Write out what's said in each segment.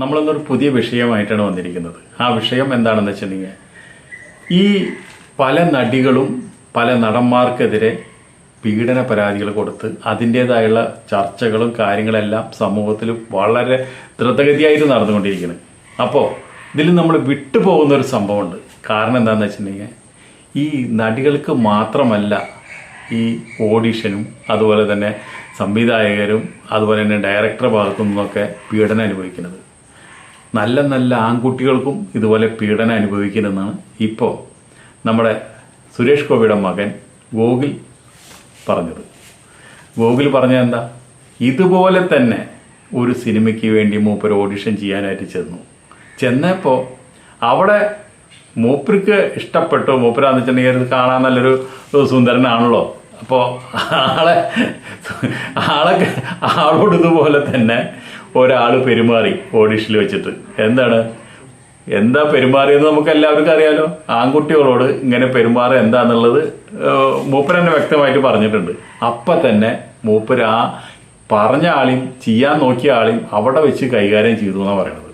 നമ്മളിന്നൊരു പുതിയ വിഷയമായിട്ടാണ് വന്നിരിക്കുന്നത്. ആ വിഷയം എന്താണെന്ന് വെച്ചിട്ടുണ്ടെങ്കിൽ ഈ പല നടികളും പല നടന്മാർക്കെതിരെ പീഡന പരാതികൾ കൊടുത്ത് അതിന്റെതായുള്ള ചർച്ചകളും കാര്യങ്ങളെല്ലാം സമൂഹത്തിൽ വളരെ ദ്രുതഗതിയായിട്ട് നടന്നുകൊണ്ടിരിക്കുന്നത് അപ്പോൾ ഇതിൽ നമ്മൾ വിട്ടുപോകുന്ന ഒരു സംഭവമുണ്ട്. കാരണം എന്താണെന്ന് വെച്ചിട്ടുണ്ടെങ്കിൽ ഈ നടികൾക്ക് മാത്രമല്ല ഈ ഓഡിഷനും അതുപോലെ തന്നെ സംവിധായകരും അതുപോലെ തന്നെ ഡയറക്ടർ ഭാഗത്തു നിന്നൊക്കെ പീഡനം അനുഭവിക്കുന്നത്. നല്ല നല്ല ആൺകുട്ടികൾക്കും ഇതുപോലെ പീഡനം അനുഭവിക്കുന്നെന്നാണ് ഇപ്പോൾ നമ്മുടെ സുരേഷ് ഗോപിയുടെ മകൻ ഗോകുൽ പറഞ്ഞത്. ഗോകുൽ പറഞ്ഞത് എന്താ? ഇതുപോലെ തന്നെ ഒരു സിനിമയ്ക്ക് വേണ്ടി മൂപ്പർ ഓഡിഷൻ ചെയ്യാനായിട്ട് ചെന്നു. ചെന്നപ്പോൾ അവിടെ മൂപ്പർക്ക് ഇഷ്ടപ്പെട്ടു. മൂപ്പരാന്ന് വെച്ചിട്ടുണ്ടെങ്കിൽ കാണാൻ നല്ലൊരു സുന്ദരനാണല്ലോ. അപ്പോൾ ആളെ ആളെ ആളോട് ഇതുപോലെ തന്നെ ഒരാൾ പെരുമാറി ഓഡീഷനിൽ വെച്ചിട്ട്. എന്താണ്? എന്താ പെരുമാറിയെന്ന് നമുക്ക് എല്ലാവർക്കും അറിയാലോ. ആൺകുട്ടികളോട് ഇങ്ങനെ പെരുമാറുക എന്താന്നുള്ളത് മൂപ്പർ തന്നെ വ്യക്തമായിട്ട് പറഞ്ഞിട്ടുണ്ട്. അപ്പം തന്നെ മൂപ്പർ ആ പറഞ്ഞ ആളെയും ചെയ്യാൻ നോക്കിയ ആളെയും അവിടെ വെച്ച് കൈകാര്യം ചെയ്തു എന്നാണ് പറയുന്നത്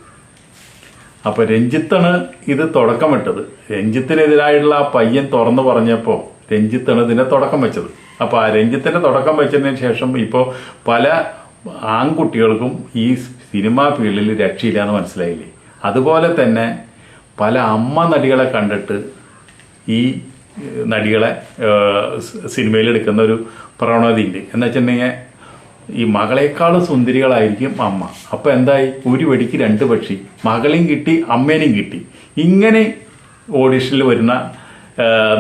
അപ്പൊ രഞ്ജിത്താണ് ഇത് തുടക്കമിട്ടത്. രഞ്ജിത്തിനെതിരായിട്ടുള്ള ആ പയ്യൻ തുറന്നു പറഞ്ഞപ്പോൾ രഞ്ജിത്താണ് ഇതിന്റെ തുടക്കം വെച്ചത്. അപ്പൊ ആ രഞ്ജിത്തിന്റെ തുടക്കം വെച്ചതിന് ശേഷം ഇപ്പോൾ പല ആൺകുട്ടികൾക്കും ഈ സിനിമാ ഫീൽഡിൽ രക്ഷയില്ല എന്ന് മനസ്സിലായില്ലേ? അതുപോലെ തന്നെ പല അമ്മ നടികളെ കണ്ടിട്ട് ഈ നടികളെ സിനിമയിൽ എടുക്കുന്ന ഒരു പ്രവണതയുണ്ട് എന്ന് വെച്ചിട്ടുണ്ടെങ്കിൽ ഈ മകളെക്കാളും സുന്ദരികളായിരിക്കും അമ്മ. അപ്പോൾ എന്തായി? ഒരു വെടിക്ക് രണ്ട് പക്ഷി. മകളെയും കിട്ടി അമ്മേനെയും കിട്ടി. ഇങ്ങനെ ഓഡീഷനിൽ വരുന്ന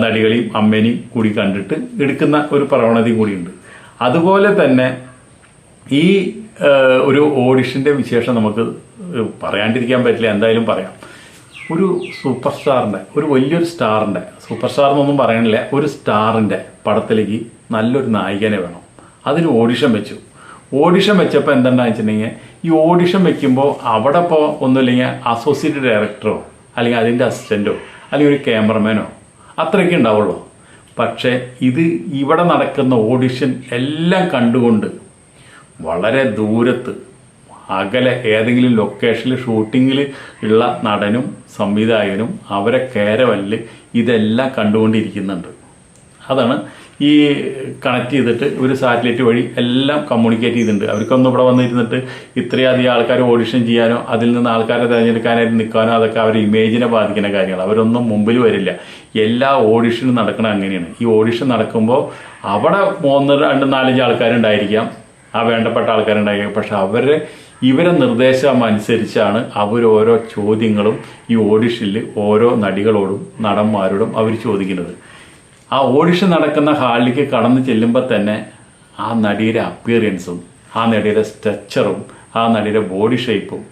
നടികളെയും അമ്മേനെയും കൂടി കണ്ടിട്ട് എടുക്കുന്ന ഒരു പ്രവണതയും കൂടിയുണ്ട്. അതുപോലെ തന്നെ ഈ ഒരു ഓഡിഷന്റെ വിശേഷം നമുക്ക് പറയാണ്ടിരിക്കാൻ പറ്റില്ല. എന്തായാലും പറയാം. ഒരു സൂപ്പർ സ്റ്റാറിന്റെ ഒരു വലിയൊരു സ്റ്റാറിന്റെ സൂപ്പർ സ്റ്റാർ എന്നൊന്നും പറയണില്ല ഒരു സ്റ്റാറിന്റെ പടത്തിലേക്ക് നല്ലൊരു നായികനെ വേണം. അതിന് ഓഡിഷൻ വെച്ചു. ഓഡിഷൻ വെച്ചപ്പോൾ എന്തുണ്ടാന്ന് വെച്ചിട്ടുണ്ടെങ്കിൽ ഈ ഓഡിഷൻ വെക്കുമ്പോൾ അവിടെ ഇപ്പോൾ ഒന്നുമില്ലെങ്കിൽ അസോസിയേറ്റ് ഡയറക്ടറോ അല്ലെങ്കിൽ അതിന്റെ അസിസ്റ്റന്റോ അല്ലെങ്കിൽ ഒരു ക്യാമറമാനോ അത്രയൊക്കെ ഉണ്ടാവുള്ളൂ. പക്ഷേ ഇത് ഇവിടെ നടക്കുന്ന ഓഡിഷൻ എല്ലാം കണ്ടുകൊണ്ട് വളരെ ദൂരത്ത്. അകലെ ഏതെങ്കിലും ലൊക്കേഷനിൽ ഷൂട്ടിങ്ങിൽ ഉള്ള നടനും സംവിധായകനും അവരെ കേരവല്ല് ഇതെല്ലാം കണ്ടുകൊണ്ടിരിക്കുന്നുണ്ട്. അതാണ് ഈ കണക്ട് ചെയ്തിട്ട് ഒരു സാറ്റലൈറ്റ് വഴി എല്ലാം കമ്മ്യൂണിക്കേറ്റ് ചെയ്തിട്ടുണ്ട്. അവർക്കൊന്നും ഇവിടെ വന്നിരുന്നിട്ട് ഇത്രയധികം ആൾക്കാർ ഓഡിഷൻ ചെയ്യാനോ അതിൽ നിന്ന് ആൾക്കാരെ തിരഞ്ഞെടുക്കാനായിട്ട് നിൽക്കാനോ അതൊക്കെ അവരുടെ ഇമേജിനെ ബാധിക്കുന്ന കാര്യങ്ങൾ അവരൊന്നും മുമ്പിൽ വരില്ല. എല്ലാ ഓഡിഷനും നടക്കണം അങ്ങനെയാണ്. ഈ ഓഡിഷൻ നടക്കുമ്പോൾ അവിടെ മൂന്ന് രണ്ട് നാലഞ്ച് ആൾക്കാരുണ്ടായിരിക്കാം. ആ വേണ്ടപ്പെട്ട ആൾക്കാരുണ്ടായി പക്ഷെ അവരെ ഇവരെ നിർദ്ദേശം അനുസരിച്ചാണ് അവർ ഓരോ ചോദ്യങ്ങളും ഈ ഓഡിഷനിൽ ഓരോ നടികളോടും നടന്മാരോടും അവർ ചോദിക്കുന്നത്. ആ ഓഡിഷൻ നടക്കുന്ന ഹാളിലേക്ക് കടന്നു ചെല്ലുമ്പോൾ തന്നെ ആ നടിയുടെ അപ്പിയറൻസും ആ നടിയുടെ സ്ട്രക്ചറും ആ നടിയുടെ ബോഡി ഷേപ്പും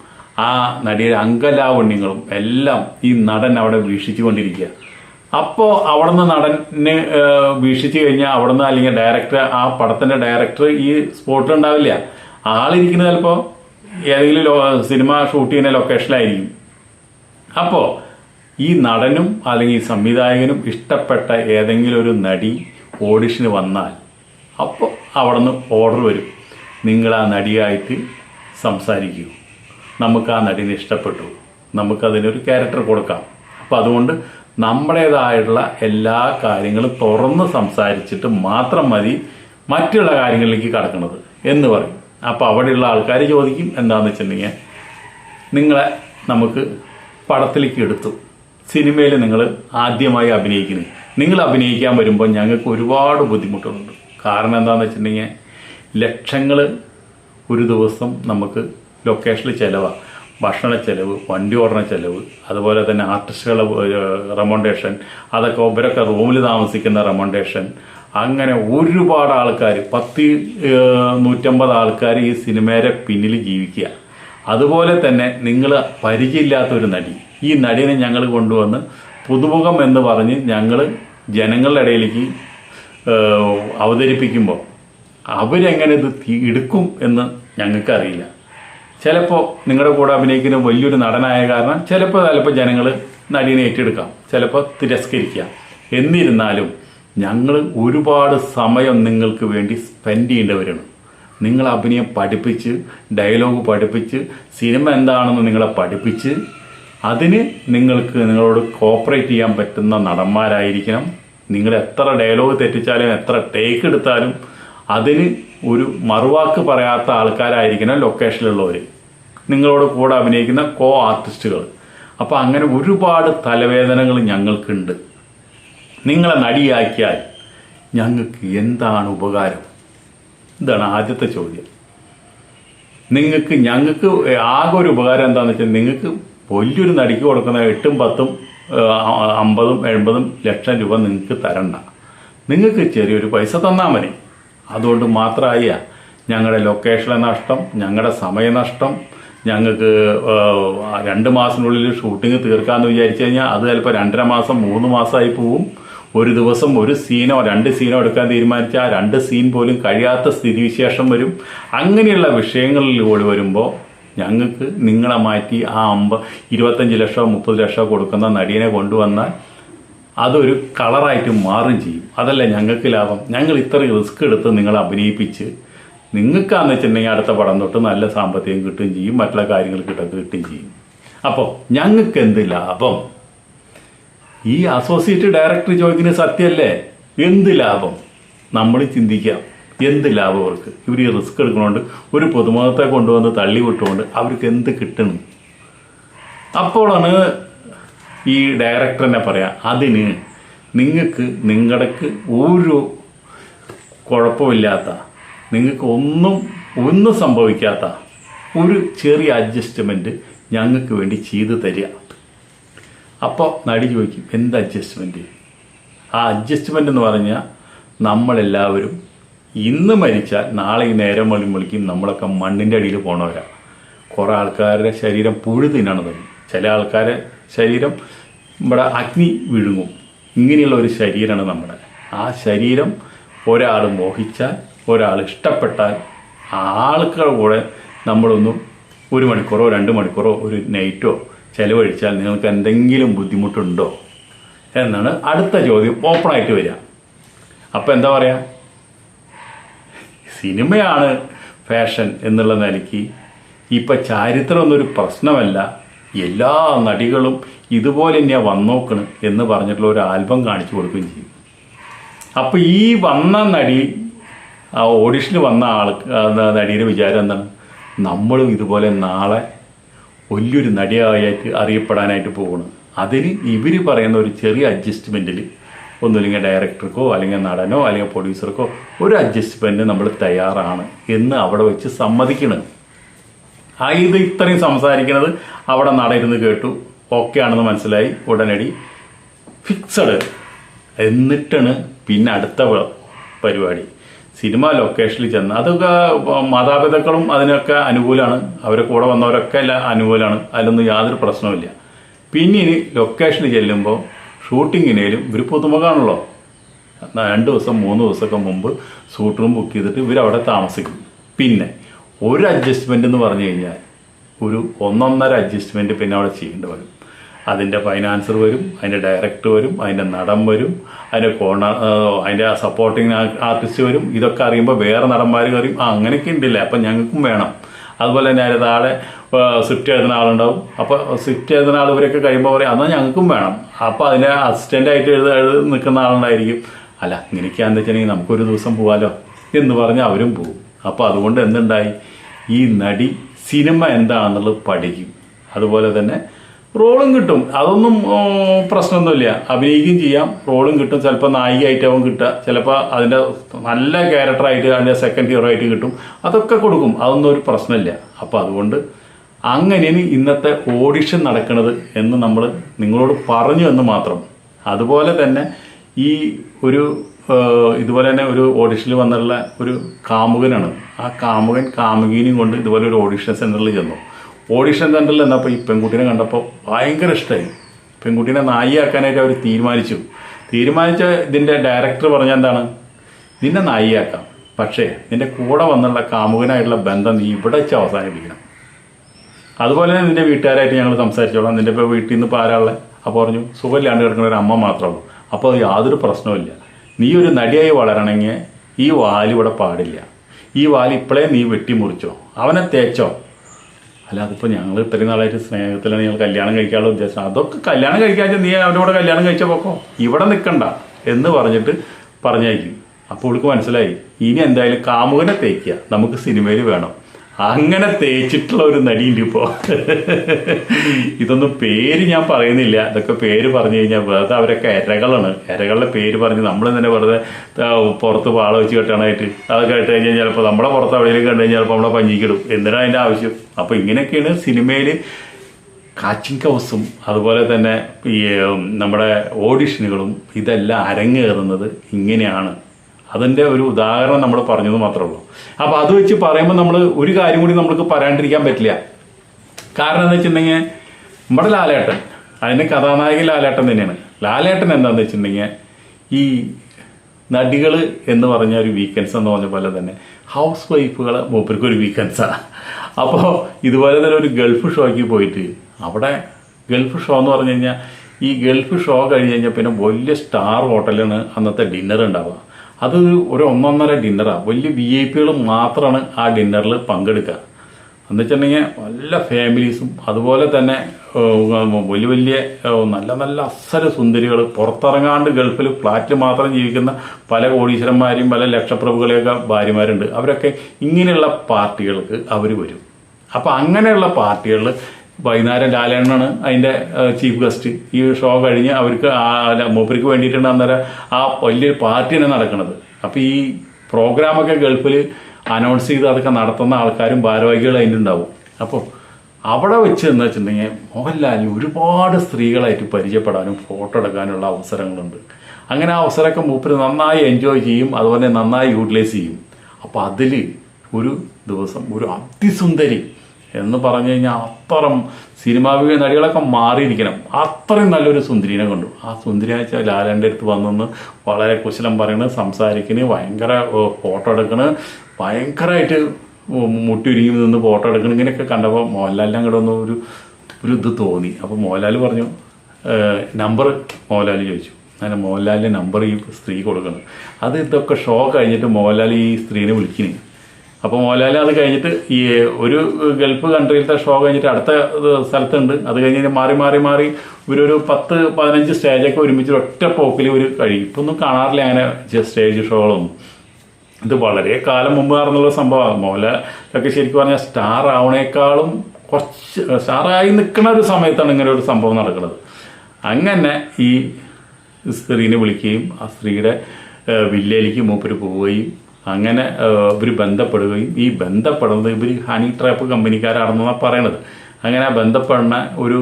ആ നടിയുടെ അങ്കലാവണ്യങ്ങളും എല്ലാം ഈ നടൻ അവിടെ വീക്ഷിച്ചുകൊണ്ടിരിക്കുക. അപ്പോൾ അവിടുന്ന് നടന് വീക്ഷിച്ചു കഴിഞ്ഞാൽ അവിടുന്ന് അല്ലെങ്കിൽ ഡയറക്ടർ ആ പടത്തിന്റെ ഡയറക്ടർ ഈ സ്പോട്ടിൽ ഉണ്ടാവില്ല. ആളിരിക്കുന്നത് ചിലപ്പോൾ ഏതെങ്കിലും സിനിമ ഷൂട്ട് ചെയ്യുന്ന ലൊക്കേഷനിലായിരിക്കും അപ്പോൾ ഈ നടനും അല്ലെങ്കിൽ സംവിധായകനും ഇഷ്ടപ്പെട്ട ഏതെങ്കിലും ഒരു നടി ഓഡിഷന് വന്നാൽ അപ്പോൾ അവിടെ നിന്ന് ഓർഡർ വരും. നിങ്ങൾ ആ നടിയായിട്ട് സംസാരിക്കൂ. നമുക്ക് ആ നടിനെ ഇഷ്ടപ്പെട്ടു. നമുക്കതിനൊരു ക്യാരക്ടർ കൊടുക്കാം. അപ്പോൾ അതുകൊണ്ട് നമ്മുടേതായിട്ടുള്ള എല്ലാ കാര്യങ്ങളും തുറന്ന് സംസാരിച്ചിട്ട് മാത്രം മതി മറ്റുള്ള കാര്യങ്ങളിലേക്ക് കടക്കുന്നത് എന്ന് പറയും. അപ്പോൾ അവിടെയുള്ള ആൾക്കാർ ചോദിക്കും എന്താണെന്ന് വെച്ചിട്ടുണ്ടെങ്കിൽ നിങ്ങളെ നമുക്ക് പടത്തിലേക്ക് എടുത്തു. സിനിമയിൽ നിങ്ങൾ ആദ്യമായി അഭിനയിക്കുന്നത് നിങ്ങൾ അഭിനയിക്കാൻ വരുമ്പോൾ ഞങ്ങൾക്ക് ഒരുപാട് ബുദ്ധിമുട്ടുണ്ട് കാരണം എന്താണെന്ന് വെച്ചിട്ടുണ്ടെങ്കിൽ ലക്ഷങ്ങൾ ഒരു ദിവസം നമുക്ക് ലൊക്കേഷനിൽ ചിലവാണ് ഭക്ഷണ ചെലവ് വണ്ടി ഓടണ ചെലവ് അതുപോലെ തന്നെ ആർട്ടിസ്റ്റുകളുടെ റെമോണ്ടേഷൻ അതൊക്കെ ഇവരൊക്കെ റൂമിൽ താമസിക്കുന്ന റെമോണ്ടേഷൻ അങ്ങനെ ഒരുപാട് ആൾക്കാർ പത്ത് നൂറ്റമ്പത് ആൾക്കാർ ഈ സിനിമയുടെ പിന്നിൽ ജീവിക്കുക. അതുപോലെ തന്നെ നിങ്ങൾ പരിചയമില്ലാത്ത ഒരു നടി. ഈ നടിനെ ഞങ്ങൾ കൊണ്ടുവന്ന് പുതുമുഖം എന്ന് പറഞ്ഞ് ഞങ്ങൾ ജനങ്ങളുടെ ഇടയിലേക്ക് അവതരിപ്പിക്കുമ്പോൾ അവരെങ്ങനെ ഇത് എടുക്കും എന്ന് ഞങ്ങൾക്കറിയില്ല. ചിലപ്പോൾ നിങ്ങളുടെ കൂടെ അഭിനയിക്കുന്ന വലിയൊരു നടനായ കാരണം ചിലപ്പോൾ ചിലപ്പോൾ ജനങ്ങൾ നടീനെ ഏറ്റെടുക്കാം. ചിലപ്പോൾ തിരസ്കരിക്കാം. എന്നിരുന്നാലും ഞങ്ങൾ ഒരുപാട് സമയം നിങ്ങൾക്ക് വേണ്ടി സ്പെൻഡ് ചെയ്യേണ്ടവരാണ്. നിങ്ങൾ അഭിനയം പഠിപ്പിച്ച് ഡയലോഗ് പഠിപ്പിച്ച് സിനിമ എന്താണെന്ന് നിങ്ങളെ പഠിപ്പിച്ച് അതിന് നിങ്ങൾക്ക് നിങ്ങളോട് കോപ്പറേറ്റ് ചെയ്യാൻ പറ്റുന്ന നടന്മാരായിരിക്കണം. നിങ്ങൾ എത്ര ഡയലോഗ് തെറ്റിച്ചാലും എത്ര ടേക്ക് എടുത്താലും അതിന് ഒരു മറുവാക്ക് പറയാത്ത ആൾക്കാരായിരിക്കണം ലൊക്കേഷനിലുള്ളവർ നിങ്ങളോട് കൂടെ അഭിനയിക്കുന്ന കോ ആർട്ടിസ്റ്റുകൾ അപ്പോൾ അങ്ങനെ ഒരുപാട് തലവേദനകൾ ഞങ്ങൾക്കുണ്ട്. നിങ്ങളെ നടിയാക്കിയാൽ ഞങ്ങൾക്ക് എന്താണ് ഉപകാരം? ഇതാണ് ആദ്യത്തെ ചോദ്യം. നിങ്ങൾക്ക് ഞങ്ങൾക്ക് ആകെ ഒരു ഉപകാരം എന്താണെന്ന് വെച്ചാൽ നിങ്ങൾക്ക് വലിയൊരു നടിക്ക് കൊടുക്കുന്ന എട്ടും പത്തും അമ്പതും എൺപതും ലക്ഷം രൂപ നിങ്ങൾക്ക് തരണ്ട. നിങ്ങൾക്ക് ചെറിയൊരു പൈസ തന്നാൽ മതി. അതുകൊണ്ട് മാത്രമായ ഞങ്ങളുടെ ലൊക്കേഷൻ നഷ്ടം ഞങ്ങളുടെ സമയനഷ്ടം ഞങ്ങൾക്ക് രണ്ട് മാസത്തിനുള്ളിൽ ഷൂട്ടിംഗ് തീർക്കാമെന്ന് വിചാരിച്ചു കഴിഞ്ഞാൽ അത് ചിലപ്പോൾ രണ്ടര മാസം മൂന്ന് മാസമായി പോവും. ഒരു ദിവസം ഒരു സീനോ രണ്ട് സീനോ എടുക്കാൻ തീരുമാനിച്ചാൽ രണ്ട് സീൻ പോലും കഴിയാത്ത സ്ഥിതിവിശേഷം വരും. അങ്ങനെയുള്ള വിഷയങ്ങളിലൂടെ വരുമ്പോൾ ഞങ്ങൾക്ക് നിങ്ങളെ മാറ്റി ആ അമ്പ ഇരുപത്തഞ്ച് ലക്ഷമോ മുപ്പത് ലക്ഷമോ കൊടുക്കുന്ന നടിയനെ കൊണ്ടുവന്നാൽ അതൊരു കളറായിട്ട് മാറും ചെയ്യും. അതല്ല ഞങ്ങൾക്ക് ലാഭം. ഞങ്ങൾ ഇത്ര റിസ്ക് എടുത്ത് നിങ്ങളെ അഭിനയിപ്പിച്ച് നിങ്ങൾക്കാന്ന് വെച്ചിട്ടുണ്ടെങ്കിൽ അടുത്ത പടം തൊട്ട് നല്ല സാമ്പത്തികം കിട്ടുകയും ചെയ്യും മറ്റുള്ള കാര്യങ്ങൾ കിട്ടുക കിട്ടുകയും ചെയ്യും. അപ്പോൾ ഞങ്ങൾക്ക് എന്ത് ലാഭം? ഈ അസോസിയേറ്റ് ഡയറക്ടർ ചോദിക്കുന്നത് സത്യമല്ലേ? എന്ത് ലാഭം? നമ്മൾ ചിന്തിക്കാം. എന്ത് ലാഭം അവർക്ക്? ഇവർ ഈ റിസ്ക് എടുക്കണോണ്ട് ഒരു പൊതുമുഖത്തെ കൊണ്ടുവന്ന് തള്ളി വിട്ടുകൊണ്ട് അവർക്ക് എന്ത് കിട്ടണം? അപ്പോഴാണ് ഈ ഡയറക്ടറിനെ പറയാം അതിന് നിങ്ങൾക്ക് നിങ്ങളുടെ ഒരു കുഴപ്പമില്ലാത്ത നിങ്ങൾക്ക് ഒന്നും ഒന്നും സംഭവിക്കാത്ത ഒരു ചെറിയ അഡ്ജസ്റ്റ്മെന്റ് ഞങ്ങൾക്ക് വേണ്ടി ചെയ്തു തരിക. അപ്പോൾ നടി ചോദിക്കും എന്ത് അഡ്ജസ്റ്റ്മെന്റ് ആ അഡ്ജസ്റ്റ്മെന്റ് എന്ന് പറഞ്ഞാൽ നമ്മളെല്ലാവരും ഇന്ന് മരിച്ചാൽ നാളെ ഈ നേരം വഴി വിളിക്കും നമ്മളൊക്കെ മണ്ണിന്റെ അടിയിൽ പോണവരാ. കുറേ ആൾക്കാരുടെ ശരീരം പുഴു തിന്നണം തുടങ്ങി. ചില ആൾക്കാരെ ശരീരം ഇവിടെ അഗ്നി വിഴുങ്ങും. ഇങ്ങനെയുള്ള ഒരു ശരീരമാണ് നമ്മുടെ. ആ ശരീരം ഒരാൾ മോഹിച്ചാൽ ഒരാൾ ഇഷ്ടപ്പെട്ടാൽ ആൾക്കാർ കൂടെ നമ്മളൊന്നും ഒരു മണിക്കൂറോ രണ്ട് മണിക്കൂറോ ഒരു നൈറ്റോ ചിലവഴിച്ചാൽ നിങ്ങൾക്ക് എന്തെങ്കിലും ബുദ്ധിമുട്ടുണ്ടോ എന്നാണ് അടുത്ത ചോദ്യം ഓപ്പണായിട്ട് വരിക. അപ്പം എന്താ പറയുക സിനിമയാണ് ഫാഷൻ എന്നുള്ള നിലയ്ക്ക് ഇപ്പം ചാരിത്രം എന്നൊരു പ്രശ്നമല്ല. എല്ലാ നടികളും ഇതുപോലെ തന്നെയാണ് വന്നോക്കണ് എന്ന് പറഞ്ഞിട്ടുള്ള ഒരു ആൽബം കാണിച്ചു കൊടുക്കുകയും ചെയ്യും. അപ്പോൾ ഈ വന്ന നടി ആ ഓഡിഷന് വന്ന ആൾക്ക് ആ നടിയുടെ വിചാരം എന്താണ്? നമ്മളും ഇതുപോലെ നാളെ വലിയൊരു നടിയായിട്ട് അറിയപ്പെടാനായിട്ട് പോകണം അതിന് ഇവർ പറയുന്ന ഒരു ചെറിയ അഡ്ജസ്റ്റ്മെന്റിൽ ഒന്നുമില്ലെങ്കിൽ ഡയറക്ടർക്കോ അല്ലെങ്കിൽ നടനോ അല്ലെങ്കിൽ പ്രൊഡ്യൂസർക്കോ ഒരു അഡ്ജസ്റ്റ്മെന്റ് നമ്മൾ തയ്യാറാണ് എന്ന് അവിടെ വെച്ച് സമ്മതിക്കണം ആ ഇത് ഇത്രയും സംസാരിക്കുന്നത് അവിടെ നടയിരുന്ന് കേട്ടു. ഓക്കെ ആണെന്ന് മനസ്സിലായി. ഉടനടി ഫിക്സഡ് എന്നിട്ടാണ് പിന്നെ അടുത്ത പരിപാടി. സിനിമ ലൊക്കേഷനിൽ ചെന്ന്. അതൊക്കെ മാതാപിതാക്കളും അതിനൊക്കെ അനുകൂലമാണ് അവരെ കൂടെ വന്നവരൊക്കെ അനുകൂലമാണ് അതിലൊന്നും യാതൊരു പ്രശ്നവുമില്ല. പിന്നെ ഇനി ലൊക്കേഷനിൽ ചെല്ലുമ്പോൾ ഷൂട്ടിങ്ങിനേലും ഇവർ പുതുമുഖാണല്ലോ. രണ്ട് ദിവസം മൂന്ന് ദിവസമൊക്കെ മുമ്പ് സൂട്ട് റൂം ബുക്ക് ചെയ്തിട്ട് ഇവരവിടെ താമസിക്കും. പിന്നെ ഒരു അഡ്ജസ്റ്റ്മെന്റ് എന്ന് പറഞ്ഞു കഴിഞ്ഞാൽ ഒരു ഒന്നൊന്നര അഡ്ജസ്റ്റ്മെന്റ് പിന്നെ അവിടെ ചെയ്യേണ്ടി വരും. അതിന്റെ ഫൈനാൻസർ വരും അതിന്റെ ഡയറക്ടർ വരും അതിന്റെ നടൻ വരും അതിന്റെ കോണ അതിന്റെ സപ്പോർട്ടിങ് ആർട്ടിസ്റ്റ് വരും. ഇതൊക്കെ അറിയുമ്പോൾ വേറെ നടന്മാർ അറിയും ആ അങ്ങനെയൊക്കെ ഉണ്ടല്ലേ അപ്പം ഞങ്ങൾക്കും വേണം. അതുപോലെ തന്നെ അതിന്റെ താഴെ സ്വിഫ്റ്റ് എഴുതുന്ന ആളുണ്ടാവും. അപ്പോൾ സ്വിഫ്റ്റ് എഴുതുന്ന ആൾ ഇവരൊക്കെ കഴിയുമ്പോൾ പറയും എന്നാൽ ഞങ്ങൾക്കും വേണം. അപ്പോൾ അതിന്റെ അസിസ്റ്റന്റായിട്ട് എഴുത എഴുതി നിൽക്കുന്ന ആളുണ്ടായിരിക്കും. അല്ല ഇങ്ങനെയൊക്കെയാണെന്ന് വെച്ചിട്ടുണ്ടെങ്കിൽ നമുക്കൊരു ദിവസം പോകാമല്ലോ എന്ന് പറഞ്ഞ് അവരും പോകും അപ്പോൾ അതുകൊണ്ട് എന്തുണ്ടായി? ഈ നടി സിനിമ എന്താണെന്നുള്ളത് പഠിക്കും. അതുപോലെ തന്നെ റോളും കിട്ടും. അതൊന്നും പ്രശ്നമൊന്നുമില്ല. അഭിനയിക്കുകയും ചെയ്യാം. റോളും കിട്ടും. ചിലപ്പോൾ നായികയായിട്ടാവും കിട്ടുക. ചിലപ്പോൾ അതിന്റെ നല്ല ക്യാരക്ടറായിട്ട് അതിന്റെ സെക്കൻഡ് ഹീറോ ആയിട്ട് കിട്ടും. അതൊക്കെ കൊടുക്കും. അതൊന്നും ഒരു പ്രശ്നമില്ല. അപ്പോൾ അതുകൊണ്ട് അങ്ങനെയാണ് ഇന്നത്തെ ഓഡിഷൻ നടക്കുന്നത് എന്ന് നമ്മൾ നിങ്ങളോട് പറഞ്ഞു എന്ന് മാത്രം. അതുപോലെ തന്നെ ഈ ഒരു ഇതുപോലെ തന്നെ ഒരു ഓഡിഷനിൽ വന്നിട്ടുള്ള ഒരു കാമുകനാണ്. ആ കാമുകൻ കാമുകീനെയും കൊണ്ട് ഇതുപോലെ ഒരു ഓഡിഷൻ സെന്ററിൽ ചെന്നു. ഓഡിഷൻ സെന്ററിൽ എന്നപ്പോൾ ഈ പെൺകുട്ടീനെ കണ്ടപ്പോൾ ഭയങ്കര ഇഷ്ടമായി പെൺകുട്ടീനെ നായിയാക്കാനായിട്ട് അവർ തീരുമാനിച്ചു. തീരുമാനിച്ച ഇതിന്റെ ഡയറക്ടർ പറഞ്ഞ എന്താണ്? നിന്നെ നായിയാക്കാം. പക്ഷേ നിന്റെ കൂടെ വന്നുള്ള കാമുകനായിട്ടുള്ള ബന്ധം നീ ഇവിടെ വെച്ച് അവസാനിപ്പിക്കണം. അതുപോലെ തന്നെ നിന്റെ വീട്ടുകാരായിട്ട് ഞങ്ങൾ സംസാരിച്ചോളാം. നിന്റെ ഇപ്പോൾ വീട്ടിൽ നിന്ന് ആരാളെ അപ്പോൾ പറഞ്ഞു സുഖമില്ലാണ്ട് കിടക്കുന്ന ഒരു അമ്മ മാത്രമേ ഉള്ളൂ. അപ്പോൾ യാതൊരു പ്രശ്നവുമില്ല നീ ഒരു നടിയായി വളരണമെങ്കിൽ ഈ വാലിവിടെ പാടില്ല. ഈ വാൽ ഇപ്പോഴേ നീ വെട്ടിമുറിച്ചോ. അവനെ തേച്ചോ. അല്ല അതിപ്പോൾ ഞങ്ങൾ ഇത്രയും നാളായിട്ട് സ്നേഹത്തിലാണ് ഞങ്ങൾ കല്യാണം കഴിക്കാനുള്ള ഉദ്ദേശം. അതൊക്കെ കല്യാണം കഴിക്കാൻ നീ അവന്റെ കൂടെ കല്യാണം കഴിച്ച പോക്കോ? ഇവിടെ നിൽക്കണ്ട എന്ന് പറഞ്ഞിട്ട് പറഞ്ഞയക്കും. അപ്പോൾ ഇവൾക്ക് മനസ്സിലായി. ഇനി എന്തായാലും കാമുകനെ തേക്കുക. നമുക്ക് സിനിമയിൽ വേണം. അങ്ങനെ തേച്ചിട്ടുള്ള ഒരു നടിയുണ്ട് ഇപ്പോ. ഇതൊന്നും പേര് ഞാൻ പറയുന്നില്ല. ഇതൊക്കെ പേര് പറഞ്ഞു കഴിഞ്ഞാൽ വെറുതെ അവരൊക്കെ എരകളാണ്. എരകളുടെ പേര് പറഞ്ഞ് നമ്മൾ തന്നെ വെറുതെ പുറത്ത് പാള വെച്ച് കെട്ടണമായിട്ട് അതൊക്കെ ഇട്ട് കഴിഞ്ഞാൽ ചിലപ്പോൾ നമ്മളെ പുറത്ത് എവിടെയെങ്കിലും കണ്ടു കഴിഞ്ഞാൽ ചിലപ്പോൾ നമ്മളെ പഞ്ഞിക്കിടും. എന്തിനാ അതിന്റെ ആവശ്യം? അപ്പോൾ ഇങ്ങനെയൊക്കെയാണ് സിനിമയിൽ കാച്ചിങ് കൗസും അതുപോലെ തന്നെ ഈ നമ്മുടെ ഓഡിഷനുകളും ഇതെല്ലാം അരങ്ങേറുന്നത് ഇങ്ങനെയാണ്. അതിന്റെ ഒരു ഉദാഹരണം നമ്മൾ പറഞ്ഞത് മാത്രമേ ഉള്ളൂ. അപ്പോൾ അത് വെച്ച് പറയുമ്പോൾ നമ്മൾ ഒരു കാര്യം കൂടി നമ്മൾക്ക് പറയാണ്ടിരിക്കാൻ പറ്റില്ല. കാരണം എന്താ വെച്ചിട്ടുണ്ടെങ്കിൽ നമ്മുടെ ലാലേട്ടൻ അതിന് കഥാനായകൻ ലാലേട്ടൻ തന്നെയാണ്. ലാലേട്ടൻ എന്താണെന്ന് വെച്ചിട്ടുണ്ടെങ്കിൽ ഈ നടികൾ എന്ന് പറഞ്ഞ ഒരു വീക്കെൻഡ്സ് എന്ന് പറഞ്ഞ പോലെ തന്നെ ഹൗസ് വൈഫുകൾ മൂപ്പർക്ക് ഒരു വീക്കെൻഡ്സാണ് അപ്പോൾ ഇതുപോലെ തന്നെ ഒരു ഗൾഫ് ഷോയ്ക്ക് പോയിട്ട് അവിടെ ഗൾഫ് ഷോ എന്ന് പറഞ്ഞു കഴിഞ്ഞാൽ ഈ ഗൾഫ് ഷോ കഴിഞ്ഞ് കഴിഞ്ഞാൽ പിന്നെ വലിയ സ്റ്റാർ ഹോട്ടലാണ് അന്നത്തെ ഡിന്നർ ഉണ്ടാവുക. അത് ഒരു ഒന്നൊന്നര ഡിന്നറാണ് വലിയ വി ഐ പികൾ മാത്രമാണ് ആ ഡിന്നറിൽ പങ്കെടുക്കുക. എന്ന് വെച്ചിട്ടുണ്ടെങ്കിൽ നല്ല ഫാമിലീസും അതുപോലെ തന്നെ വലിയ വലിയ നല്ല നല്ല അസര സുന്ദരികൾ പുറത്തിറങ്ങാണ്ട് ഗൾഫിൽ ഫ്ലാറ്റിൽ മാത്രം ജീവിക്കുന്ന പല കോടീശ്വരന്മാരെയും പല ലക്ഷപ്രഭുകളെയൊക്കെ ഭാര്യമാരുണ്ട്. അവരൊക്കെ ഇങ്ങനെയുള്ള പാർട്ടികൾക്ക് അവർ വരും. അപ്പോൾ അങ്ങനെയുള്ള പാർട്ടികളിൽ വൈകുന്നേരം ലാലേണ്ണാണ് അതിന്റെ ചീഫ് ഗസ്റ്റ് ഈ ഷോ കഴിഞ്ഞ് അവർക്ക് മൂപ്പർക്ക് വേണ്ടിയിട്ടാണ് അന്നേരം ആ വലിയൊരു തന്നെ നടക്കുന്നത്. അപ്പം ഈ പ്രോഗ്രാമൊക്കെ ഗൾഫിൽ അനൗൺസ് ചെയ്ത് അതൊക്കെ നടത്തുന്ന ആൾക്കാരും ഭാരവാഹികളും അതിന്റെ ഉണ്ടാവും. അപ്പോൾ അവിടെ വെച്ച് എന്ന് വെച്ചിട്ടുണ്ടെങ്കിൽ മോഹൻലാലിന് ഒരുപാട് സ്ത്രീകളായിട്ട് പരിചയപ്പെടാനും ഫോട്ടോ എടുക്കാനുള്ള അവസരങ്ങളുണ്ട്. അങ്ങനെ ആ അവസരമൊക്കെ മൂപ്പര് നന്നായി എൻജോയ് ചെയ്യും അതുപോലെ നന്നായി യൂട്ടിലൈസ് ചെയ്യും. അപ്പോൾ അതിൽ ഒരു ദിവസം ഒരു അതിസുന്ദരി എന്ന് പറഞ്ഞു കഴിഞ്ഞാൽ അത്തരം സിനിമാ നടികളൊക്കെ മാറിയിരിക്കണം. അത്രയും നല്ലൊരു സുന്ദരീനെ കണ്ടു. ആ സുന്ദരിയാഴ്ച ലാലന്റെ അടുത്ത് വന്നെന്ന് വളരെ കുശലം പറയണ് സംസാരിക്കണ് ഭയങ്കര ഫോട്ടോ എടുക്കണ് ഭയങ്കരമായിട്ട് മുട്ടിയൊരുങ്ങി നിന്ന് ഫോട്ടോ എടുക്കണം. ഇങ്ങനെയൊക്കെ കണ്ടപ്പോൾ മോഹൻലാലിനെ അങ്ങോട്ട് ഒരു ഒരു ഇത് തോന്നി. അപ്പോൾ മോഹൻലാൽ പറഞ്ഞു നമ്പർ മോഹൻലാൽ ചോദിച്ചു. അങ്ങനെ മോഹൻലാലിന്റെ നമ്പർ ഈ സ്ത്രീ കൊടുക്കണം. അത് ഇതൊക്കെ ഷോ കഴിഞ്ഞിട്ട് മോഹൻലാൽ ഈ സ്ത്രീനെ വിളിക്കുന്നു അപ്പോൾ മോഹൻലാൽ അത് കഴിഞ്ഞിട്ട് ഈ ഒരു ഗൾഫ് കൺട്രിയിലത്തെ ഷോ കഴിഞ്ഞിട്ട് അടുത്ത സ്ഥലത്തുണ്ട്. അത് കഴിഞ്ഞ് മാറി മാറി മാറി ഇവരൊരു പത്ത് പതിനഞ്ച് സ്റ്റേജൊക്കെ ഒരുമിച്ച് ഒറ്റ പോക്കിൽ ഒരു കഴിയും. ഇപ്പം ഒന്നും കാണാറില്ല അങ്ങനെ സ്റ്റേജ് ഷോകളൊന്നും ഇത് വളരെ കാലം മുമ്പ് നടന്നുള്ള സംഭവമാണ്. മോഹൻലാലൊക്കെ ശരിക്കും പറഞ്ഞാൽ സ്റ്റാർ ആവണേക്കാളും കുറച്ച് സ്റ്റാറായി നിൽക്കുന്ന ഒരു സമയത്താണ് ഇങ്ങനെ ഒരു സംഭവം നടക്കുന്നത്. അങ്ങനെ ഈ സ്ത്രീനെ വിളിക്കുകയും ആ സ്ത്രീയുടെ വില്ലയിലേക്ക് മൂപ്പര് പോവുകയും അങ്ങനെ ഇവർ ബന്ധപ്പെടുകയും ഈ ബന്ധപ്പെടുന്നത് ഇവർ ഹണി ട്രാപ്പ് കമ്പനിക്കാരാണെന്നാണ് പറയണത്. അങ്ങനെ ബന്ധപ്പെടുന്ന ഒരു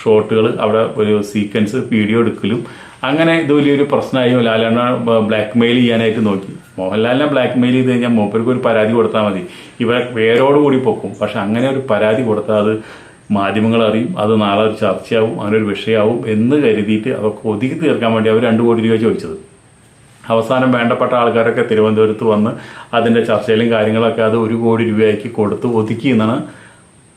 ഷോട്ടുകൾ അവിടെ ഒരു സീക്വൻസ് വീഡിയോ എടുക്കലും അങ്ങനെ ഇത് വലിയൊരു പ്രശ്നമായി ലാലേണ്ണ ബ്ലാക്ക് മെയിൽ ചെയ്യാനായിട്ട് നോക്കി. മോഹൻലാലിനെ ബ്ലാക്ക് മെയിൽ ചെയ്ത് കഴിഞ്ഞാൽ മൂപ്പർക്ക് ഒരു പരാതി കൊടുത്താൽ മതി. ഇവരെ വേരോടുകൂടി പൊക്കും. പക്ഷെ അങ്ങനെ ഒരു പരാതി കൊടുത്താൽ അത് മാധ്യമങ്ങൾ അറിയും അത് നാളെ ഒരു ചർച്ചയാവും അങ്ങനെ ഒരു വിഷയമാവും എന്ന് കരുതിയിട്ട് അതൊക്കെ ഒതുക്കി തീർക്കാൻ വേണ്ടി അവർ രണ്ട് കോടി രൂപ ചോദിച്ചത്. അവസാനം വേണ്ടപ്പെട്ട ആൾക്കാരൊക്കെ തിരുവനന്തപുരത്ത് വന്ന് അതിന്റെ ചർച്ചയിലും കാര്യങ്ങളൊക്കെ അത് ഒരു കോടി രൂപയാക്കി കൊടുത്ത് ഒതുക്കി എന്നാണ്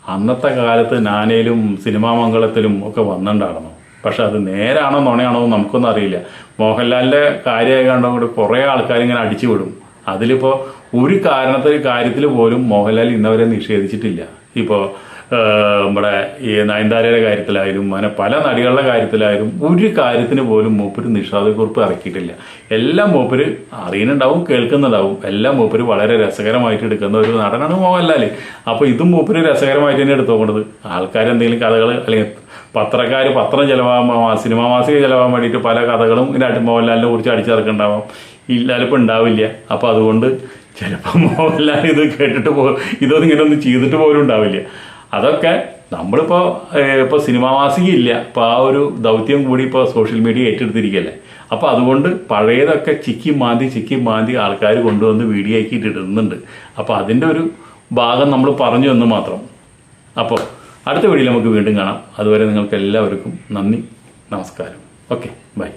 അന്നത്തെ കാലത്ത് നാനയിലും സിനിമാ മംഗളത്തിലും ഒക്കെ വന്നിട്ടുണ്ടായിരുന്നു. പക്ഷെ അത് നേരാണോ നുണയാണോ നമുക്കൊന്നും അറിയില്ല. മോഹൻലാലിന്റെ കാര്യമായി കണ്ടും കൂടി കുറേ ആൾക്കാർ ഇങ്ങനെ അടിച്ചു വിടും അതിലിപ്പോൾ ഒരു കാരണത്തിൽ കാര്യത്തിൽ പോലും മോഹൻലാൽ ഇന്നവരെ നിഷേധിച്ചിട്ടില്ല. ഇപ്പോൾ നമ്മുടെ ഈ നയൻതാരയുടെ കാര്യത്തിലായാലും അങ്ങനെ പല നടികളുടെ കാര്യത്തിലായാലും ഒരു കാര്യത്തിന് പോലും മൂപ്പര് നിഷാദക്കുറിപ്പ് ഇറക്കിയിട്ടില്ല. എല്ലാം മൂപ്പര് അറിയുന്നുണ്ടാവും കേൾക്കുന്നുണ്ടാവും. എല്ലാം മൂപ്പര് വളരെ രസകരമായിട്ട് എടുക്കുന്ന ഒരു നടനാണ് മോഹൻലാൽ അപ്പോൾ ഇതും മൂപ്പര് രസകരമായിട്ട് തന്നെ എടുത്തുകൊണ്ടത്. ആൾക്കാർ എന്തെങ്കിലും കഥകൾ അല്ലെങ്കിൽ പത്രക്കാർ പത്രം ചിലവാകാൻ സിനിമാ മാസിക ചിലവാൻ വേണ്ടിയിട്ട് പല കഥകളും ഇതിനായിട്ട് മോഹൻലാലിനെ കുറിച്ച് അടിച്ചിറക്കുന്നുണ്ടാവാം. ഇല്ലാലിപ്പോൾ ഉണ്ടാവില്ല. അപ്പോൾ അതുകൊണ്ട് ചിലപ്പോൾ മോഹൻലാൽ ഇത് കേട്ടിട്ട് പോ ഇതൊന്നും ഇങ്ങനെ ഒന്നും ചെയ്തിട്ട് പോലും ഉണ്ടാവില്ല. അതൊക്കെ നമ്മളിപ്പോൾ ഇപ്പോൾ സിനിമാ മാസിക ഇല്ല അപ്പോൾ ആ ഒരു ദൗത്യം കൂടി ഇപ്പോൾ സോഷ്യൽ മീഡിയ ഏറ്റെടുത്തിരിക്കല്ലേ. അപ്പോൾ അതുകൊണ്ട് പഴയതൊക്കെ ചിക്കി മാന്തി ചിക്കി മാന്തി ആൾക്കാർ കൊണ്ടുവന്ന് വീഡിയോ ആക്കിയിട്ട് ഇടുന്നുണ്ട്. അപ്പോൾ അതിന്റെ ഒരു ഭാഗം നമ്മൾ പറഞ്ഞു എന്ന് മാത്രം. അപ്പോൾ അടുത്ത വീഡിയോയിൽ നമുക്ക് വീണ്ടും കാണാം. അതുവരെ നിങ്ങൾക്ക് എല്ലാവർക്കും നന്ദി നമസ്കാരം. Okay bye.